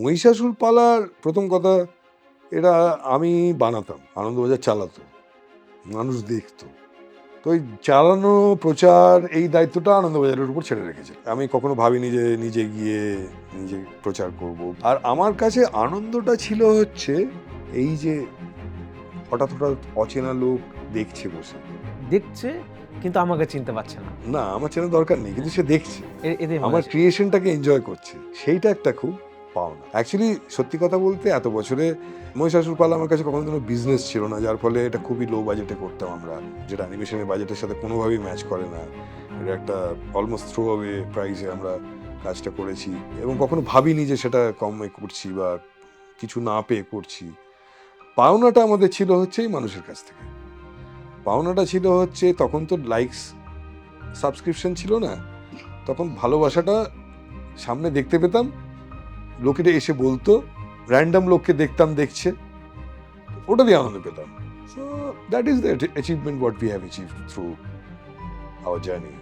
মহিষাসুর পালার প্রথম কথা এটা আমি বানাতাম আনন্দবাজার চালাতো মানুষ দেখতো। তো ওই চালানো প্রচার এই দায়িত্বটা আনন্দবাজারের উপর ছেড়ে রেখেছে আমি কখনো ভাবিনি যে নিজে গিয়ে নিজে প্রচার করব। আর আমার কাছে আনন্দটা ছিল হচ্ছে এই যে হঠাৎ হঠাৎ অচেনা লোক দেখছে বসে। দেখছে কিন্তু আমাকে চিনতে পারছে না। না আমার চেনা দরকার নেই কিন্তু সে দেখছে। আমার ক্রিয়েশনটাকে এনজয় করছে। সেইটা একটা খুব পাওনা অ্যাকচুয়ালি সত্যি কথা বলতে, এত বছরে মহিষাসুর পাল আমার কাছে কখনো কোনো বিজনেস ছিল না, যার ফলে এটা খুবই লো বাজেটে করতাম আমরা। যেটা অ্যানিমেশনের বাজেটের সাথে কোনোভাবেই ম্যাচ করে না। এটা একটা অলমোস্ট থ্রো অ্যাওয়ে প্রাইসে আমরা কাজটা করেছি। এবং কখনো ভাবিনি যে সেটা কমে করছি বা কিছু না পেয়ে করছি। পাওনাটা আমাদের ছিল হচ্ছে মানুষের কাছ থেকে। পাওনাটা ছিল হচ্ছে, তখন তো লাইকস সাবস্ক্রিপশন ছিল না। তখন ভালোবাসাটা সামনে দেখতে পেতাম। লোকেরা এসে বলতো র্যান্ডাম লোককে দেখতাম, দেখছে, ওটা দিয়ে আনন্দ পেতাম। So that is the achievement what we have achieve through our journey